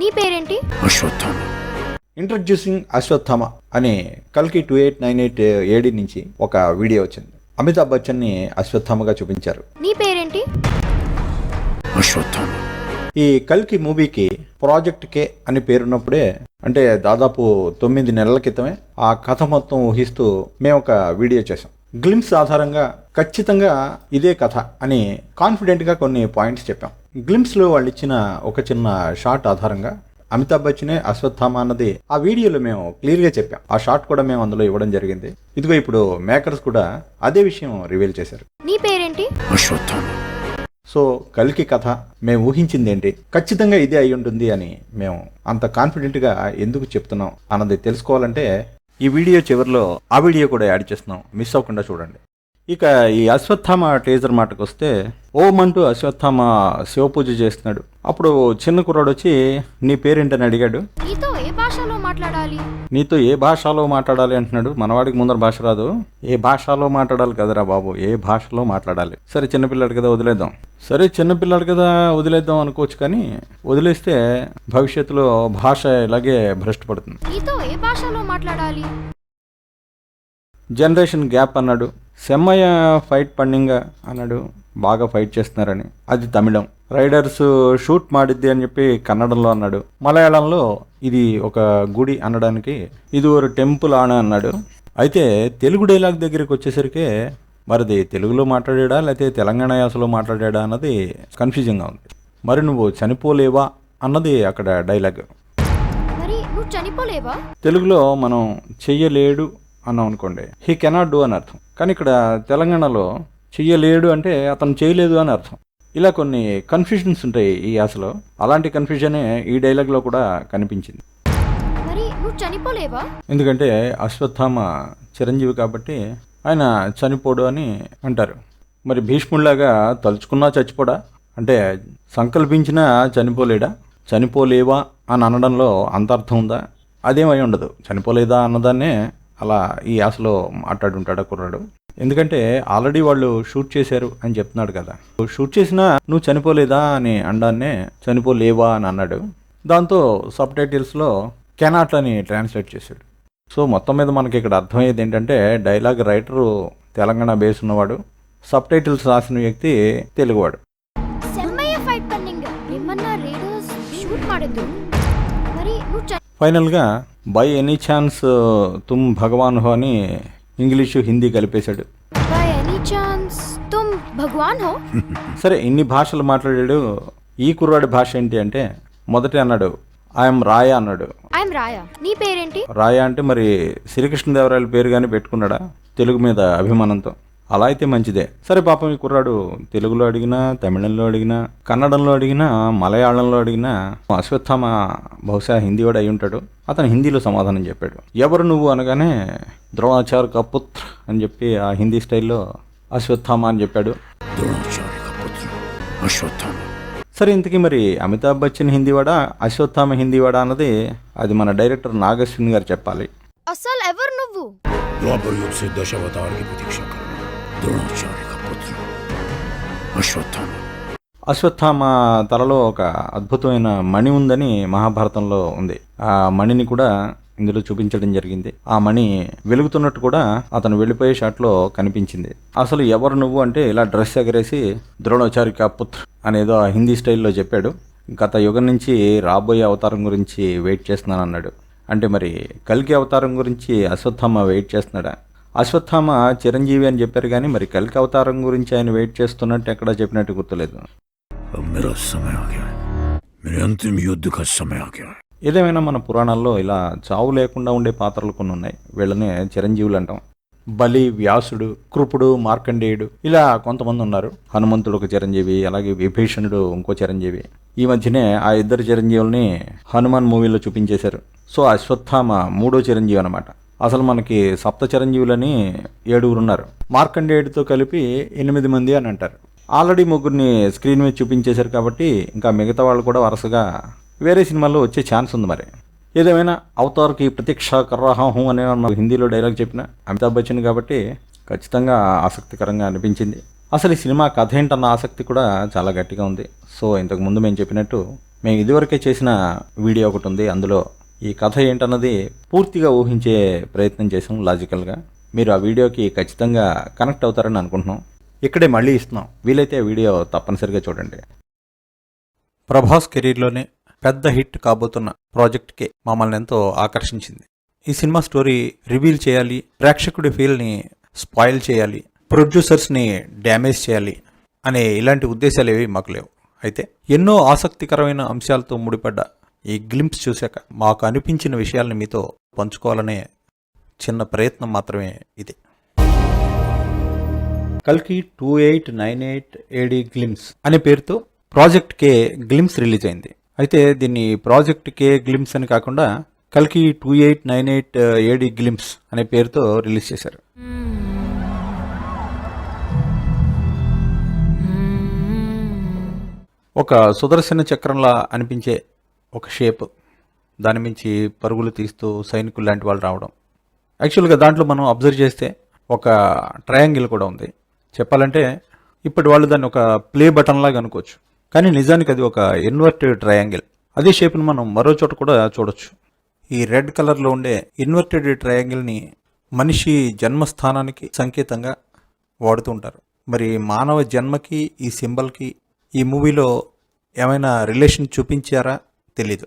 నీ పేరేంటి? అశ్వత్థామ. ఇంట్రడ్యూసింగ్ అశ్వత్థామ అనే కల్కి two eight nine eight AD నుంచి ఒక వీడియో వచ్చింది. అమితాబ్ బచ్చన్ని అశ్వత్థామగా చూపించారు. నీ పేరేంటి? అశ్వత్థామ. ఈ కల్కి మూవీకి ప్రాజెక్ట్ కే అని పేరున్నప్పుడే అంటే దాదాపు తొమ్మిది నెలల క్రితమే ఆ కథ మొత్తం ఊహిస్తూ మేము ఒక వీడియో చేసాం గ్లిమ్స్ ఆధారంగా ఖచ్చితంగా ఇదే కథ అని కాన్ఫిడెంట్గా కొన్ని పాయింట్స్ చెప్పాం. గ్లిమ్స్లో వాళ్ళు ఇచ్చిన ఒక చిన్న షార్ట్ ఆధారంగా అమితాబ్ బచ్చనే అశ్వత్థామ అన్నది ఆ వీడియోలో మేము క్లియర్గా చెప్పాం. ఆ షార్ట్ కూడా మేము అందులో ఇవ్వడం జరిగింది. ఇదిగో ఇప్పుడు మేకర్స్ కూడా అదే విషయం రివీల్ చేశారు. నీ పేరేంటి? అశ్వత్థామ సో కలికి కథ మేము ఊహించింది ఏంటి ఖచ్చితంగా ఇదే అయి ఉంటుంది అని మేము అంత కాన్ఫిడెంట్గా ఎందుకు చెప్తున్నాం అన్నది తెలుసుకోవాలంటే ఈ వీడియో చివరిలో ఆ వీడియో కూడా యాడ్ చేస్తున్నాం. మిస్ అవ్వకుండా చూడండి. ఇక ఈ అశ్వత్థామ టేజర్ మాటకు వస్తే ఓం అంటూ అశ్వత్థామ శివపూజ చేస్తున్నాడు. అప్పుడు చిన్న కుర్రాడు వచ్చి నీ పేరేంటని అడిగాడు. నీతో ఏ భాషలో మాట్లాడాలి? నీతో ఏ భాషలో మాట్లాడాలి? అంటున్నాడు. మనవాడికి ముందర భాష రాదు. ఏ భాషలో మాట్లాడాలి కదరా బాబు? ఏ భాషలో మాట్లాడాలి? సరే చిన్నపిల్లాడు కదా వదిలేద్దాం. సరే చిన్నపిల్లాడు కదా వదిలేద్దాం అనుకోవచ్చు కానీ వదిలేస్తే భవిష్యత్తులో భాష ఇలాగే భ్రష్టపడుతుంది. నీతో ఏ భాషలో మాట్లాడాలి? జనరేషన్ గ్యాప్ అన్నాడు. సెమ్మయ్య ఫైట్ పండింగ అన్నాడు. బాగా ఫైట్ చేస్తున్నారని. అది తమిళం. రైడర్స్ షూట్ మాడిద్ది అని చెప్పి కన్నడంలో అన్నాడు. మలయాళంలో ఇది ఒక గుడి అనడానికి ఇది ఒక టెంపుల్ ఆన అన్నాడు. అయితే తెలుగు డైలాగ్ దగ్గరికి వచ్చేసరికి మరిది తెలుగులో మాట్లాడాడా లేకపోతే తెలంగాణ యాసలో మాట్లాడాడా అన్నది కన్ఫ్యూజింగ్గా ఉంది. మరి నువ్వు చనిపోలేవా అన్నది అక్కడ డైలాగ్. తెలుగులో మనం చెయ్యలేడు అన్నాం అనుకోండి హీ కెనాట్ డూ అని అర్థం. కానీ ఇక్కడ తెలంగాణలో చెయ్యలేడు అంటే అతను చేయలేదు అని అర్థం. ఇలా కొన్ని కన్ఫ్యూజన్స్ ఉంటాయి ఈ యాసలో. అలాంటి కన్ఫ్యూజనే ఈ డైలాగ్లో కూడా కనిపించింది. చనిపోలేవా? ఎందుకంటే అశ్వత్థామ చిరంజీవి కాబట్టి ఆయన చనిపోడు అని అంటారు. మరి భీష్ముడిలాగా తలుచుకున్నా చచ్చిపోడా? అంటే సంకల్పించినా చనిపోలేడా? చనిపోలేవా అని అనడంలో అంతర్థం ఉందా? అదేమై ఉండదు. చనిపోలేదా అన్నదాన్నే అలా ఈ ఆశలో మాట్లాడుంటాడా కుర్రాడు? ఎందుకంటే ఆల్రెడీ వాళ్ళు షూట్ చేశారు అని చెప్తున్నాడు కదా. షూట్ చేసినా నువ్వు చనిపోలేదా అని అండాన్నే చనిపోలేవా అని అన్నాడు. దాంతో సబ్ టైటిల్స్లో కెనాట్ అని ట్రాన్స్లేట్ చేశాడు. సో మొత్తం మీద మనకి ఇక్కడ అర్థమయ్యేది ఏంటంటే డైలాగ్ రైటరు తెలంగాణ బేస్ ఉన్నవాడు సబ్ టైటిల్స్ రాసిన వ్యక్తి తెలుగువాడు. ఫైనల్గా బై ఎనీ ఛాన్స్ తుమ్ భగవాన్ హో అని ఇంగ్లీషు హిందీ కలిపేశాడు. బై ఎనీ ఛాన్స్ తుమ్ భగవాన్ హో సరే ఇన్ని భాషలు మాట్లాడాడు. ఈ కుర్రాడి భాష ఏంటి అంటే మొదట అన్నాడు ఐఎమ్ రాయ అన్నాడు. ఐఎమ్ రాయా నీ పేరేంటి? రాయ అంటే మరి శ్రీకృష్ణదేవరాయల పేరు కానీ పెట్టుకున్నాడా? తెలుగు మీద అభిమానంతో. అలా అయితే మంచిదే. సరే పాపం ఈ కుర్రాడు తెలుగులో అడిగినా తమిళంలో అడిగినా కన్నడంలో అడిగినా మలయాళంలో అడిగినా అశ్వత్థామ బహుశా హిందీ వాడు అయి ఉంటాడు. అతను హిందీలో సమాధానం చెప్పాడు. ఎవరు నువ్వు అనగానే ద్రోణాచార్ కపుత్ర అని చెప్పి ఆ హిందీ స్టైల్లో అశ్వత్థామ అని చెప్పాడు. సరే ఇంతకీ మరి అమితాబ్ బచ్చన్ హిందీవాడా అశ్వత్థామ హిందీవాడా అన్నది అది మన డైరెక్టర్ నాగశ్విన్ గారు చెప్పాలి. అసలు ఎవరు నువ్వు? ద్రోణాచార్య పుత్రుడు అశ్వత్థామ. అశ్వత్థామ తలలో ఒక అద్భుతమైన మణి ఉందని మహాభారతంలో ఉంది. ఆ మణిని కూడా ఇందులో చూపించడం జరిగింది. ఆ మణి వెలుగుతున్నట్టు కూడా అతను వెళ్ళిపోయే షాట్లో కనిపించింది. అసలు ఎవరు నువ్వు అంటే ఇలా డ్రెస్ ఎగరేసి ద్రోణోచారిక పుత్ర అనేదో హిందీ స్టైల్లో చెప్పాడు. గత యుగం నుంచి రాబోయే అవతారం గురించి వెయిట్ చేస్తున్నాను అన్నాడు అంటే మరి కల్కి అవతారం గురించి అశ్వత్థామ వెయిట్ చేస్తున్నాడా? అశ్వత్థామ చిరంజీవి అని చెప్పారు కానీ మరి కలికి అవతారం గురించి ఆయన వెయిట్ చేస్తున్నట్టు ఎక్కడా చెప్పినట్టు గుర్తులేదు. ఏదేమైనా మన పురాణాల్లో ఇలా చావు లేకుండా ఉండే పాత్రలు కొన్ని ఉన్నాయి. వీళ్ళని చిరంజీవులు అంటాం. బలి వ్యాసుడు కృపుడు మార్కండేయుడు ఇలా కొంతమంది ఉన్నారు. హనుమంతుడు ఒక చిరంజీవి అలాగే విభీషణుడు ఇంకో చిరంజీవి. ఈ మధ్యనే ఆ ఇద్దరు చిరంజీవుల్ని హనుమాన్ మూవీలో చూపించేశారు. సో అశ్వత్థామ మూడో చిరంజీవి అనమాట అసలు మనకి సప్త చిరంజీవులని ఏడుగురు ఉన్నారు. మార్కండేయుడితో కలిపి ఎనిమిది మంది అని అంటారు. ఆల్రెడీ ముగ్గురిని స్క్రీన్ మీద చూపించేశారు కాబట్టి ఇంకా మిగతా వాళ్ళు కూడా వరుసగా వేరే సినిమాల్లో వచ్చే ఛాన్స్ ఉంది మరి. ఏదేమైనా అవతార్కి ప్రతీక్ష కర్రాహం అనే హిందీలో డైలాగ్ చెప్పిన అమితాబ్ బచ్చన్ కాబట్టి ఖచ్చితంగా ఆసక్తికరంగా అనిపించింది. అసలు ఈ సినిమా కథ ఏంటన్న ఆసక్తి కూడా చాలా గట్టిగా ఉంది. సో ఇంతకుముందు మేము చెప్పినట్టు మేము ఇదివరకే చేసిన వీడియో ఒకటి ఉంది. అందులో ఈ కథ ఏంటన్నది పూర్తిగా ఊహించే ప్రయత్నం చేసాం లాజికల్గా. మీరు ఆ వీడియోకి ఖచ్చితంగా కనెక్ట్ అవుతారని అనుకుంటున్నాం. ఇక్కడే మళ్ళీ ఇస్తున్నాం. వీలైతే ఆ వీడియో తప్పనిసరిగా చూడండి. ప్రభాస్ కెరీర్లోనే పెద్ద హిట్ కాబోతున్న ప్రాజెక్ట్కే మమ్మల్ని ఎంతో ఆకర్షించింది. ఈ సినిమా స్టోరీ రివీల్ చేయాలి ప్రేక్షకుడి ఫీల్ని స్పాయిల్ చేయాలి ప్రొడ్యూసర్స్ని డ్యామేజ్ చేయాలి అనే ఇలాంటి ఉద్దేశాలు ఏవి మాకు లేవు. అయితే ఎన్నో ఆసక్తికరమైన అంశాలతో ముడిపడ్డ ఈ గ్లింప్స్ చూశాక మాకు అనిపించిన విషయాల్ని మీతో పంచుకోవాలనే చిన్న ప్రయత్నం మాత్రమే ఇది. కల్కి two eight nine eight AD glimpse అనే పేరుతో ప్రాజెక్ట్ కే గ్లిమ్స్ రిలీజ్ అయింది. అయితే దీన్ని ప్రాజెక్ట్ కే గ్లిమ్స్ అని కాకుండా కల్కి two eight nine eight AD glimpse అనే పేరుతో రిలీజ్ చేశారు. ఒక సుదర్శన చక్రంలా అనిపించే ఒక షేప్ దాని మించి పరుగులు తీస్తూ సైనికులు లాంటి వాళ్ళు రావడం. యాక్చువల్గా దాంట్లో మనం అబ్జర్వ్ చేస్తే ఒక ట్రయాంగిల్ కూడా ఉంది. చెప్పాలంటే ఇప్పటి వాళ్ళు దాన్ని ఒక ప్లే బటన్ లాగా అనుకోవచ్చు. కానీ నిజానికి అది ఒక ఇన్వర్టెడ్ ట్రయాంగిల్. అదే షేప్ని మనం మరో చోట కూడా చూడొచ్చు. ఈ రెడ్ కలర్లో ఉండే ఇన్వర్టెడ్ ట్రయాంగిల్ని మనిషి జన్మస్థానానికి సంకేతంగా వాడుతూ ఉంటారు. మరి మానవ జన్మకి ఈ సింబల్కి ఈ మూవీలో ఏమైనా రిలేషన్ చూపించారా? తెలీదు.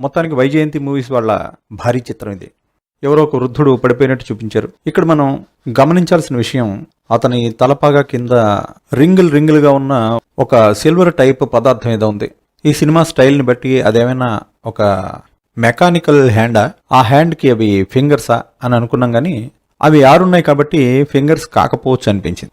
మొత్తానికి వైజయంతి మూవీస్ వాళ్ళ భారీ చిత్రం ఇది. ఎవరో ఒక వృద్ధుడు పడిపోయినట్టు చూపించారు. ఇక్కడ మనం గమనించాల్సిన విషయం అతని తలపాగా కింద రింగులు రింగులుగా ఉన్న ఒక సిల్వర్ టైప్ పదార్థం ఏదో ఉంది. ఈ సినిమా స్టైల్ని బట్టి అదేమైనా ఒక మెకానికల్ హ్యాండా ఆ హ్యాండ్కి అవి ఫింగర్సా అని అనుకున్నాం కానీ అవి ఆరున్నాయి కాబట్టి ఫింగర్స్ కాకపోవచ్చు అనిపించింది.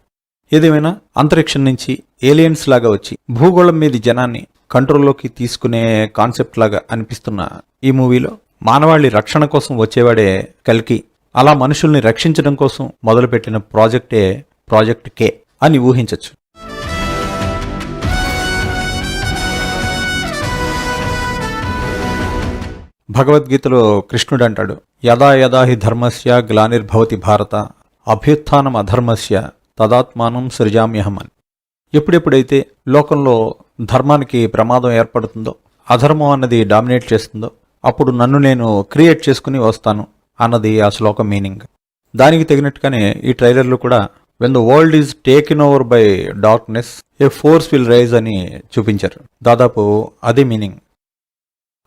ఏదేమైనా అంతరిక్షం నుంచి ఏలియన్స్ లాగా వచ్చి భూగోళం మీద జనాన్ని కంట్రోల్లోకి తీసుకునే కాన్సెప్ట్ లాగా అనిపిస్తున్న ఈ మూవీలో మానవాళి రక్షణ కోసం వచ్చేవాడే కల్కి అలా మనుషుల్ని రక్షించడం కోసం మొదలుపెట్టిన ప్రాజెక్టే ప్రాజెక్ట్ కే అని ఊహించవచ్చు భగవద్గీతలో కృష్ణుడు అంటాడు యదా యదా హి ధర్మస్య గ్లానిర్భవతి భారత అభ్యుత్థానం అధర్మస్య తదాత్మానం సృజామ్యహం అని ఎప్పుడెప్పుడైతే లోకంలో ధర్మానికి ప్రమాదం ఏర్పడుతుందో అధర్మం అన్నది డామినేట్ చేస్తుందో అప్పుడు నన్ను నేను క్రియేట్ చేసుకుని వస్తాను అన్నది ఆ శ్లోకం మీనింగ్. దానికి తగినట్టుగానే ఈ ట్రైలర్లు కూడా when the world is taken over by darkness a force will rise అని చూపించారు. దాదాపు అదే మీనింగ్.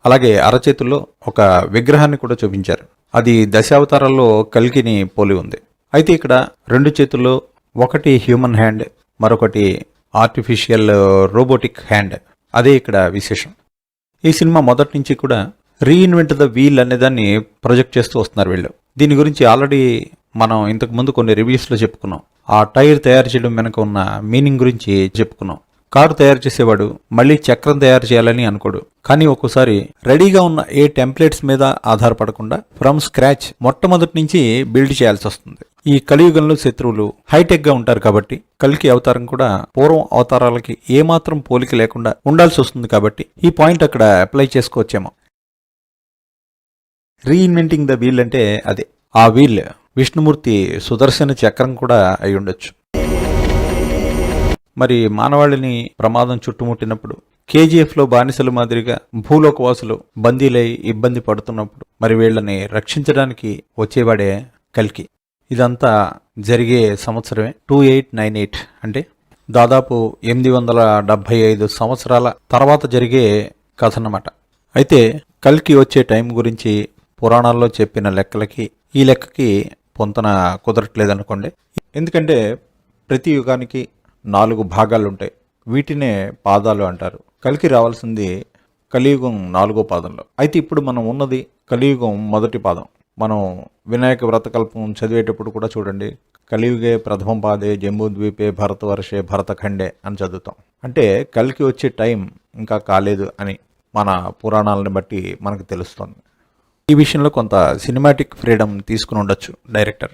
అలాగే అరచేతుల్లో ఒక విగ్రహాన్ని కూడా చూపించారు. అది దశావతారాల్లో కల్కిని పోలి ఉంది. అయితే ఇక్కడ రెండు చేతుల్లో ఒకటి హ్యూమన్ హ్యాండ్ మరొకటి ఆర్టిఫిషియల్ రోబోటిక్ హ్యాండ్. అదే ఇక్కడ విశేషం. ఈ సినిమా మొదటి నుంచి కూడా రీఇన్వెంట్ ద వీల్ అనే దాన్ని ప్రొజెక్ట్ చేస్తూ వస్తున్నారు వీళ్ళు. దీని గురించి ఆల్రెడీ మనం ఇంతకు ముందు కొన్ని రివ్యూస్లో చెప్పుకున్నాం. ఆ టైర్ తయారు చేయడం వెనక ఉన్న మీనింగ్ గురించి చెప్పుకున్నాం. కారు తయారు చేసేవాడు మళ్ళీ చక్రం తయారు చేయాలని అనుకోడు. కానీ ఒక్కోసారి రెడీగా ఉన్న ఏ టెంప్లెట్స్ మీద ఆధారపడకుండా ఫ్రమ్ స్క్రాచ్ మొట్టమొదటి నుంచి బిల్డ్ చేయాల్సి వస్తుంది. ఈ కలియుగంలో శత్రువులు హైటెక్గా ఉంటారు కాబట్టి కలికి అవతారం కూడా పూర్వం అవతారాలకి ఏమాత్రం పోలిక లేకుండా ఉండాల్సి వస్తుంది కాబట్టి ఈ పాయింట్ అక్కడ అప్లై చేసుకోవచ్చేమో. రీఇన్వెంటింగ్ ద వీల్ అంటే అదే. ఆ వీల్ విష్ణుమూర్తి సుదర్శన చక్రం కూడా అయి ఉండొచ్చు మరి మానవాళిని ప్రమాదం చుట్టుముట్టినప్పుడు కేజీఎఫ్లో బానిసల మాదిరిగా భూలోకవాసులు బందీలై ఇబ్బంది పడుతున్నప్పుడు మరి వీళ్ళని రక్షించడానికి వచ్చేవాడే కల్కి. ఇదంతా జరిగే సంవత్సరమే. టూ ఎయిట్ నైన్ ఎయిట్ అంటే దాదాపు ఎనిమిది వందల డెబ్భై ఐదు సంవత్సరాల తర్వాత జరిగే కథ అన్నమాట అయితే కల్కి వచ్చే టైం గురించి పురాణాల్లో చెప్పిన లెక్కలకి ఈ లెక్కకి పొంతన కుదరట్లేదనుకోండి. ఎందుకంటే ప్రతి యుగానికి నాలుగు భాగాలు ఉంటాయి వీటినే పాదాలు అంటారు. కలికి రావాల్సింది కలియుగం నాలుగో పాదంలో. అయితే ఇప్పుడు మనం ఉన్నది కలియుగం మొదటి పాదం. మనం వినాయక వ్రతకల్పం చదివేటప్పుడు కూడా చూడండి. కలియుగే ప్రథమ పాదే జంబూద్వీపే భరతవర్షే భరతఖండే అని చదువుతాం. అంటే కలికి వచ్చే టైం ఇంకా కాలేదు అని మన పురాణాలను బట్టి మనకు తెలుస్తుంది. ఈ విషయంలో కొంత సినిమాటిక్ ఫ్రీడమ్ తీసుకుని ఉండొచ్చు డైరెక్టర్.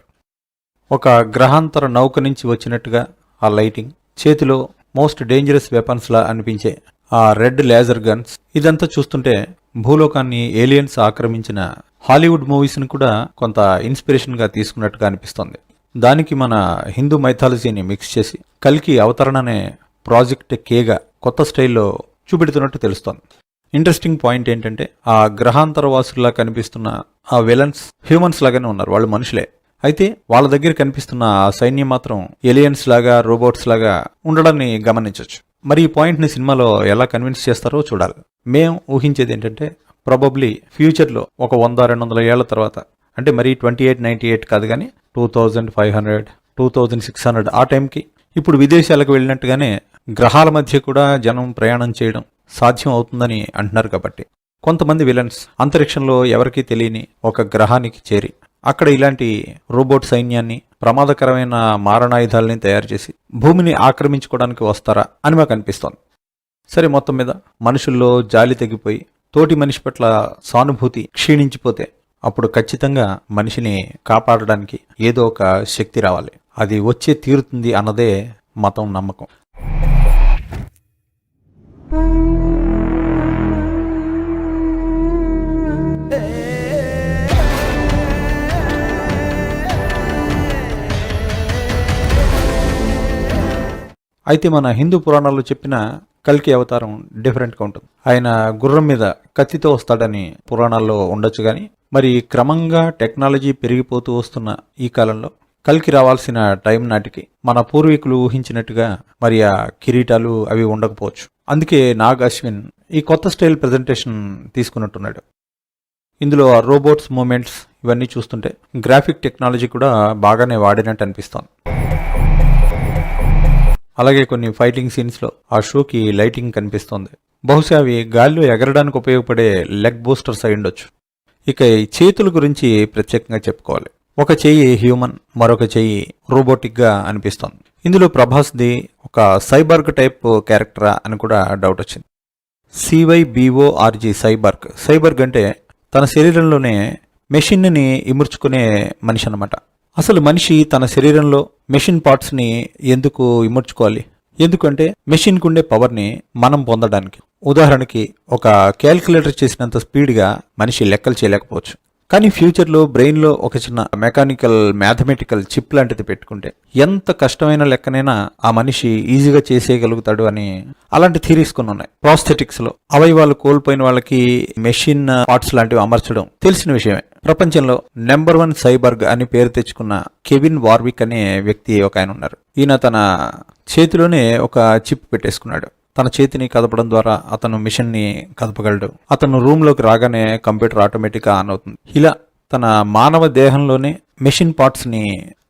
ఒక గ్రహాంతర నౌక నుంచి వచ్చినట్టుగా ఆ లైటింగ్ చేతిలో మోస్ట్ డేంజరస్ వెపన్స్లా అనిపించే ఆ రెడ్ లేజర్ గన్స్ ఇదంతా చూస్తుంటే భూలోకాన్ని ఏలియన్స్ ఆక్రమించిన హాలీవుడ్ మూవీస్ని కూడా కొంత ఇన్స్పిరేషన్గా తీసుకున్నట్టుగా అనిపిస్తోంది. దానికి మన హిందూ మైథాలజీని మిక్స్ చేసి కల్కి అవతరణ అనే ప్రాజెక్ట్ కేగా కొత్త స్టైల్లో చూపెడుతున్నట్టు తెలుస్తోంది. ఇంట్రెస్టింగ్ పాయింట్ ఏంటంటే ఆ గ్రహాంతర వాసుల్లా కనిపిస్తున్న ఆ విలన్స్ హ్యూమన్స్ లాగానే ఉన్నారు. వాళ్ళు మనుషులే. అయితే వాళ్ళ దగ్గర కనిపిస్తున్న ఆ సైన్యం మాత్రం ఎలియన్స్ లాగా రోబోట్స్ లాగా ఉండడాన్ని గమనించవచ్చు మరి ఈ పాయింట్ని సినిమాలో ఎలా కన్విన్స్ చేస్తారో చూడాలి. మేము ఊహించేది ఏంటంటే ప్రాబబ్లీ ఫ్యూచర్లో ఒక వంద రెండు వందల ఏళ్ళ తర్వాత అంటే మరి ట్వంటీ ఎయిట్ నైంటీ ఎయిట్ కాదు కానీ two thousand five hundred two thousand six hundred ఆ టైంకి ఇప్పుడు విదేశాలకు వెళ్ళినట్టుగానే గ్రహాల మధ్య కూడా జనం ప్రయాణం చేయడం సాధ్యం అవుతుందని అంటున్నారు కాబట్టి. కొంతమంది విలన్స్ అంతరిక్షంలో ఎవరికీ తెలియని ఒక గ్రహానికి చేరి అక్కడ ఇలాంటి రోబోట్ సైన్యాన్ని ప్రమాదకరమైన మారణాయుధాలని తయారు చేసి భూమిని ఆక్రమించుకోవడానికి వస్తారా అని మాకు అనిపిస్తోంది. సరే మొత్తం మీద మనుషుల్లో జాలి తగ్గిపోయి తోటి మనిషి పట్ల సానుభూతి క్షీణించిపోతే అప్పుడు ఖచ్చితంగా మనిషిని కాపాడడానికి ఏదో ఒక శక్తి రావాలి. అది వచ్చే తీరుతుంది అన్నదే మతం నమ్మకం. అయితే మన హిందూ పురాణాల్లో చెప్పిన కల్కి అవతారం డిఫరెంట్గా ఉంటుంది. ఆయన గుర్రం మీద కత్తితో వస్తాడని పురాణాల్లో ఉండొచ్చు కానీ మరి క్రమంగా టెక్నాలజీ పెరిగిపోతూ వస్తున్న ఈ కాలంలో కల్కి రావాల్సిన టైం నాటికి మన పూర్వీకులు ఊహించినట్టుగా మరి ఆ కిరీటాలు అవి ఉండకపోవచ్చు. అందుకే నాగ్ అశ్విన్ ఈ కొత్త స్టైల్ ప్రజెంటేషన్ తీసుకున్నట్టున్నాడు. ఇందులో రోబోట్స్ మూమెంట్స్ ఇవన్నీ చూస్తుంటే గ్రాఫిక్ టెక్నాలజీ కూడా బాగానే వాడినట్టు అనిపిస్తోంది. అలాగే కొన్ని ఫైటింగ్ సీన్స్లో ఆ షోకి లైటింగ్ కనిపిస్తోంది. బహుశా అవి గాల్లో ఎగరడానికి ఉపయోగపడే లెగ్ బూస్టర్స్ అయి ఉండొచ్చు. ఇక ఈ చేతుల గురించి ప్రత్యేకంగా చెప్పుకోవాలి. ఒక చెయ్యి హ్యూమన్ మరొక చెయ్యి రోబోటిక్గా అనిపిస్తోంది. ఇందులో ప్రభాస్ది ఒక సైబర్గ్ టైప్ క్యారెక్టరా అని కూడా డౌట్ వచ్చింది. సివైబిఓఆర్జీ సైబర్గ్ సైబర్గ్ అంటే తన శరీరంలోనే మెషిన్ని ఇముర్చుకునే మనిషి అనమాట అసలు మనిషి తన శరీరంలో మెషిన్ పార్ట్స్ని ఎందుకు ఇమర్చుకోవాలి ఎందుకంటే మెషిన్కి ఉండే పవర్ని మనం పొందడానికి. ఉదాహరణకి ఒక క్యాల్కులేటర్ చేసినంత స్పీడ్గా మనిషి లెక్కలు చేయలేకపోవచ్చు. కానీ ఫ్యూచర్లో బ్రెయిన్లో ఒక చిన్న మెకానికల్ మ్యాథమెటికల్ చిప్ లాంటిది పెట్టుకుంటే ఎంత కష్టమైన లెక్కనైనా ఆ మనిషి ఈజీగా చేసేయగలుగుతాడు అని అలాంటి థీరీస్ కొన్ని ఉన్నాయి. ప్రాస్థెటిక్స్లో అవయవాలు కోల్పోయిన వాళ్ళకి మెషిన్ పార్ట్స్ లాంటివి అమర్చడం తెలిసిన విషయమే. ప్రపంచంలో నెంబర్ వన్ సైబర్గ్ అని పేరు తెచ్చుకున్న కెవిన్ వార్విక్ అనే వ్యక్తి ఒక ఆయన ఉన్నారు. ఈయన తన చేతిలోనే ఒక చిప్ పెట్టేసుకున్నాడు. తన చేతిని కదపడం ద్వారా అతను మిషన్ని కదపగలడు. అతను రూమ్లోకి రాగానే కంప్యూటర్ ఆటోమేటిక్గా ఆన్ అవుతుంది. ఇలా తన మానవ దేహంలోనే మెషిన్ పార్ట్స్ని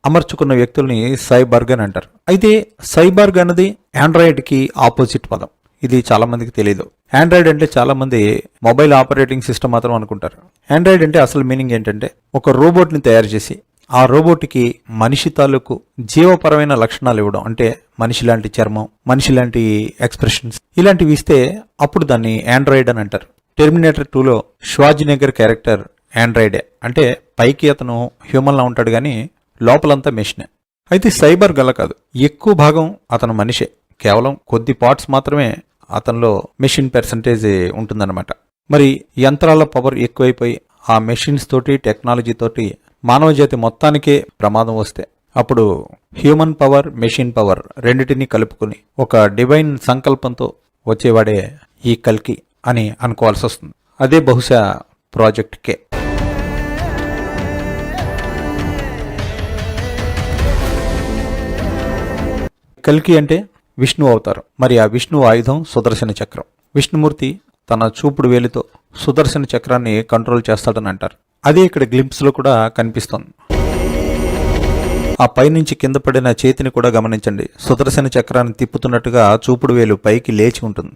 అమర్చుకున్న వ్యక్తుల్ని సైబర్గ్ అని అంటారు. అయితే సైబర్గ్ అన్నది ఆండ్రాయిడ్కి ఆపోజిట్ పదం. ఇది చాలా మందికి తెలియదు ఆండ్రాయిడ్ అంటే చాలా మంది మొబైల్ ఆపరేటింగ్ సిస్టమ్ మాత్రం అనుకుంటారు. ఆండ్రాయిడ్ అంటే అసలు మీనింగ్ ఏంటంటే ఒక రోబోట్ని తయారు చేసి ఆ రోబోట్కి మనిషి తాలూకు జీవపరమైన లక్షణాలు ఇవ్వడం అంటే మనిషి లాంటి చర్మం మనిషి లాంటి ఎక్స్ప్రెషన్స్ ఇలాంటివి ఇస్తే అప్పుడు దాన్ని ఆండ్రాయిడ్ అని అంటారు. టెర్మినేటర్ టూలో ష్వాజినగర్ క్యారెక్టర్ ఆండ్రాయిడే అంటే పైకి అతను హ్యూమన్లా ఉంటాడు కానీ లోపలంతా మెషినే అయితే సైబర్ గల కాదు ఎక్కువ భాగం అతను మనిషే. కేవలం కొద్ది పార్ట్స్ మాత్రమే అతనిలో మెషిన్ పర్సంటేజ్ ఉంటుందన్నమాట. మరి యంత్రాల పవర్ ఎక్కువైపోయి ఆ మెషిన్స్ తోటి టెక్నాలజీ తోటి మానవ జాతి మొత్తానికే ప్రమాదం వస్తే అప్పుడు హ్యూమన్ పవర్ మెషిన్ పవర్ రెండిటిని కలుపుకుని ఒక డివైన్ సంకల్పంతో వచ్చేవాడే ఈ కల్కి అని అనుకోవాల్సి వస్తుంది. అదే బహుశా ప్రాజెక్ట్ కే. కల్కి అంటే విష్ణు అవతారం. మరి ఆ విష్ణు ఆయుధం సుదర్శన చక్రం. విష్ణుమూర్తి తన చూపుడు వేలితో సుదర్శన చక్రాన్ని కంట్రోల్ చేస్తాడని అంటారు. అదే ఇక్కడ గ్లింప్స్లో కూడా కనిపిస్తోంది. ఆ పైనుంచి కింద పడిన చేతిని కూడా గమనించండి. సుదర్శన చక్రాన్ని తిప్పుతున్నట్టుగా చూపుడు వేలు పైకి లేచి ఉంటుంది.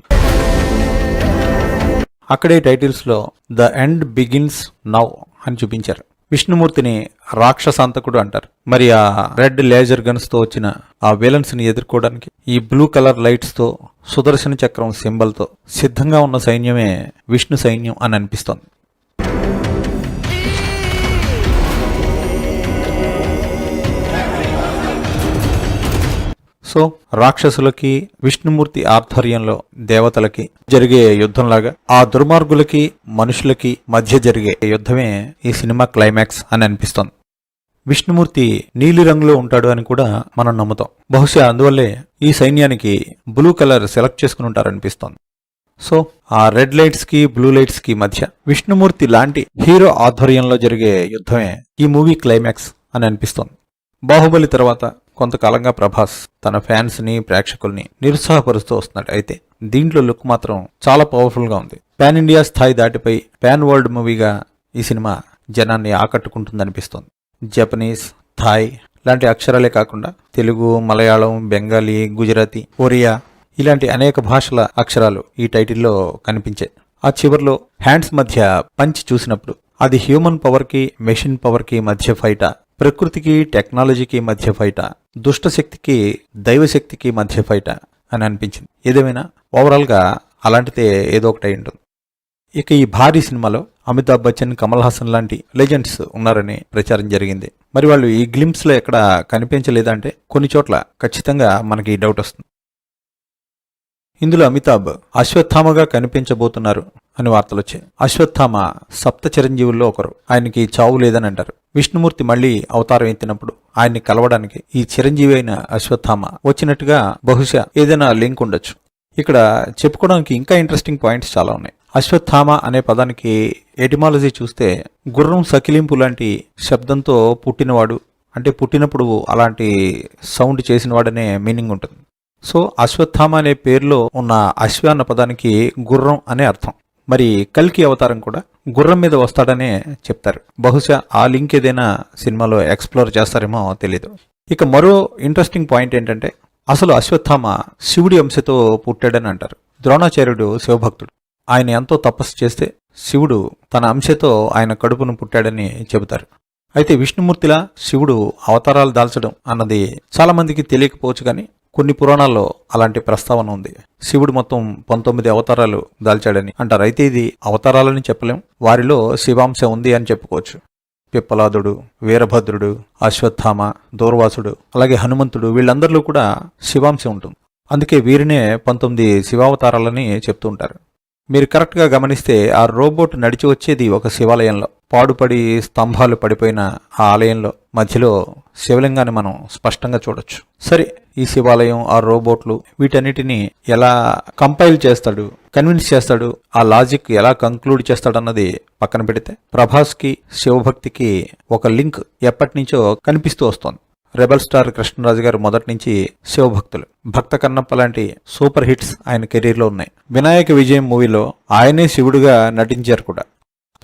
అక్కడే టైటిల్స్లో ద ఎండ్ బిగిన్స్ నౌ అని చూపించారు. విష్ణుమూర్తిని రాక్షసాంతకుడు అంటారు. మరి ఆ రెడ్ లేజర్ గన్స్తో వచ్చిన ఆ విలన్స్ని ఎదుర్కోవడానికి ఈ బ్లూ కలర్ లైట్స్తో సుదర్శన చక్రం సింబల్తో సిద్ధంగా ఉన్న సైన్యమే విష్ణు సైన్యం అని అనిపిస్తోంది. సో రాక్షసులకి విష్ణుమూర్తి ఆధ్వర్యంలో దేవతలకి జరిగే యుద్ధంలాగా ఆ దుర్మార్గులకి మనుషులకి మధ్య జరిగే యుద్ధమే ఈ సినిమా క్లైమాక్స్ అని అనిపిస్తోంది. విష్ణుమూర్తి నీలి రంగులో ఉంటాడు అని కూడా మనం నమ్ముతాం. బహుశా అందువల్లే ఈ సైన్యానికి బ్లూ కలర్ సెలెక్ట్ చేసుకుని ఉంటారనిపిస్తోంది. సో ఆ రెడ్ లైట్స్కి బ్లూ లైట్స్కి మధ్య విష్ణుమూర్తి లాంటి హీరో ఆధ్వర్యంలో జరిగే యుద్ధమే ఈ మూవీ క్లైమాక్స్ అని అనిపిస్తోంది. బాహుబలి తర్వాత కొంతకాలంగా ప్రభాస్ తన ఫ్యాన్స్ని ప్రేక్షకుల్ని నిరుత్సాహపరుస్తూ వస్తున్నాడు అయితే దీంట్లో లుక్ మాత్రం చాలా పవర్ఫుల్గా ఉంది. పాన్ ఇండియా స్థాయి దాటిపై పాన్ వరల్డ్ మూవీగా ఈ సినిమా జనాన్ని ఆకట్టుకుంటుందనిపిస్తోంది. జపనీస్ థాయ్ లాంటి అక్షరాలే కాకుండా తెలుగు మలయాళం బెంగాలీ గుజరాతీ ఒరియా ఇలాంటి అనేక భాషల అక్షరాలు ఈ టైటిల్లో కనిపించాయి. ఆ చివర్లో హ్యాండ్స్ మధ్య పంచ్ చూసినప్పుడు అది హ్యూమన్ పవర్కి మెషిన్ పవర్కి మధ్య ఫైటా ప్రకృతికి టెక్నాలజీకి మధ్య ఫైటా దుష్టశక్తికి దైవశక్తికి మధ్య ఫైటా అని అనిపించింది. ఏదేమైనా? ఓవరాల్గా అలాంటిదే ఏదో ఒకటి అయి ఉంటుంది ఇక ఈ భారీ సినిమాలో అమితాబ్ బచ్చన్ కమల్ హాసన్ లాంటి లెజెండ్స్ ఉన్నారని ప్రచారం జరిగింది. మరి వాళ్ళు ఈ గ్లిమ్స్లో ఎక్కడ కనిపించలేదంటే కొన్ని చోట్ల ఖచ్చితంగా మనకి డౌట్ వస్తుంది. ఇందులో అమితాబ్ అశ్వత్థామగా కనిపించబోతున్నారు అని వార్తలు వచ్చాయి అశ్వత్థామ సప్త చిరంజీవుల్లో ఒకరు. ఆయనకి చావు లేదని అంటారు. విష్ణుమూర్తి మళ్ళీ అవతారం ఎత్తినప్పుడు ఆయన్ని కలవడానికి ఈ చిరంజీవి అయిన అశ్వత్థామ వచ్చినట్టుగా బహుశా ఏదైనా లింక్ ఉండొచ్చు. ఇక్కడ చెప్పుకోవడానికి ఇంకా ఇంట్రెస్టింగ్ పాయింట్స్ చాలా ఉన్నాయి. అశ్వత్థామ అనే పదానికి ఎటిమాలజీ చూస్తే గుర్రం సకిలింపు లాంటి శబ్దంతో పుట్టినవాడు అంటే పుట్టినప్పుడు అలాంటి సౌండ్ చేసినవాడనే మీనింగ్ ఉంటుంది. సో అశ్వత్థామ అనే పేరులో ఉన్న అశ్వ అన్న పదానికి గుర్రం అనే అర్థం. మరి కల్కి అవతారం కూడా గుర్రం మీద వస్తాడనే చెప్తారు. బహుశా ఆ లింక్ ఏదైనా సినిమాలో ఎక్స్ప్లోర్ చేస్తారేమో తెలీదు. ఇక మరో ఇంట్రెస్టింగ్ పాయింట్ ఏంటంటే అసలు అశ్వత్థామ శివుడి అంశతో పుట్టాడని అంటారు. ద్రోణాచార్యుడు శివభక్తుడు. ఆయన ఎంతో తపస్సు చేస్తే శివుడు తన అంశతో ఆయన కడుపును పుట్టాడని చెబుతారు. అయితే విష్ణుమూర్తిలా శివుడు అవతారాలు దాల్చడం అన్నది చాలామందికి తెలియకపోవచ్చు కానీ కొన్ని పురాణాల్లో అలాంటి ప్రస్తావన ఉంది. శివుడు మొత్తం పంతొమ్మిది అవతారాలు దాల్చాడని అంటారు. అయితే ఇది అవతారాలని చెప్పలేం. వారిలో శివాంశ ఉంది అని చెప్పుకోవచ్చు. పిప్పలాదుడు వీరభద్రుడు అశ్వత్థామ దూర్వాసుడు అలాగే హనుమంతుడు వీళ్ళందరిలో కూడా శివాంశ ఉంటుంది. అందుకే వీరినే పంతొమ్మిది శివావతారాలని చెప్తూ ఉంటారు. మీరు కరెక్ట్గా గమనిస్తే ఆ రోబోట్ నడిచి వచ్చేది ఒక శివాలయంలో. పాడుపడి స్తంభాలు పడిపోయిన ఆ ఆలయంలో మధ్యలో శివలింగాన్ని మనం స్పష్టంగా చూడొచ్చు. సరే ఈ శివాలయం ఆ రోబోట్లు వీటన్నిటిని ఎలా కంపైల్ చేస్తాడు కన్విన్స్ చేస్తాడు ఆ లాజిక్ ఎలా కంక్లూడ్ చేస్తాడన్నది పక్కన పెడితే ప్రభాస్కి శివభక్తికి ఒక లింక్ ఎప్పటి నుంచో కనిపిస్తూ వస్తోంది. రెబల్ స్టార్ కృష్ణరాజు గారు మొదటి నుంచి శివభక్తులు. భక్త కన్నప్ప లాంటి సూపర్ హిట్స్ ఆయన కెరీర్లో ఉన్నాయి. వినాయక విజయం మూవీలో ఆయనే శివుడుగా నటించారు కూడా.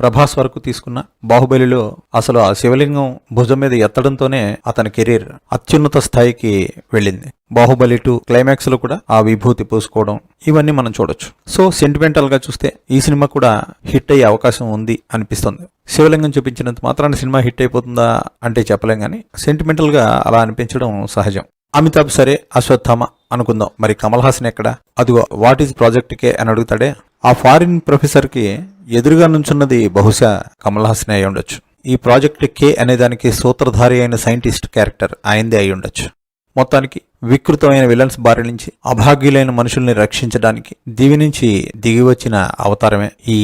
ప్రభాస్ వరకు తీసుకున్న బాహుబలిలో అసలు ఆ శివలింగం భుజం మీద ఎత్తడంతోనే అతని కెరీర్ అత్యున్నత స్థాయికి వెళ్ళింది. బాహుబలి టూ క్లైమాక్స్లో కూడా ఆ విభూతి పూసుకోవడం ఇవన్నీ మనం చూడొచ్చు. సో సెంటిమెంటల్గా చూస్తే ఈ సినిమా కూడా హిట్ అయ్యే అవకాశం ఉంది అనిపిస్తుంది. శివలింగం చూపించినంత మాత్రాన సినిమా హిట్ అయిపోతుందా అంటే చెప్పలేం కానీ సెంటిమెంటల్గా అలా అనిపించడం సహజం. అమితాబ్ సరే అశ్వత్థామ అనుకుందాం. మరి కమల్ హాసన్ ఎక్కడ? అదిగో వాట్ ఈజ్ ప్రాజెక్ట్ కే అని అడుగుతాడే ఆ ఫారిన్ ప్రొఫెసర్కి ఎదురుగా నుంచున్నది బహుశా కమల్ హాసన్ అయి ఉండొచ్చు. ఈ ప్రాజెక్ట్ కే అనే దానికి సూత్రధారి అయిన సైంటిస్ట్ క్యారెక్టర్ ఆయనదే అయి ఉండొచ్చు. మొత్తానికి వికృతమైన విలన్స్ బారి నుంచి అభాగ్యులైన మనుషుల్ని రక్షించడానికి దివి నుంచి దిగి వచ్చిన అవతారమే ఈ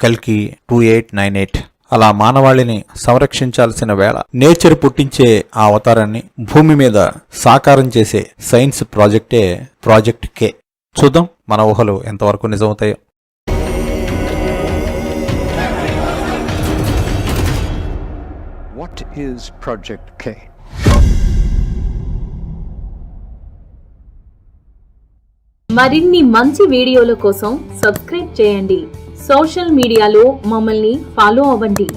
కల్కి టూ ఎయిట్ నైన్ ఎయిట్. అలా మానవాళిని సంరక్షించాల్సిన వేళ నేచర్ పుట్టించే ఆ అవతారాన్ని భూమి మీద సాకారం చేసే సైన్స్ ప్రాజెక్టే ప్రాజెక్ట్ కే. చూద్దాం మన ఊహలు ఎంతవరకు నిజమవుతాయో. What is Project K? మరిన్ని మంచి వీడియోల కోసం సబ్స్క్రైబ్ చేయండి సోషల్ మీడియాలో మమ్మల్ని ఫాలో అవ్వండి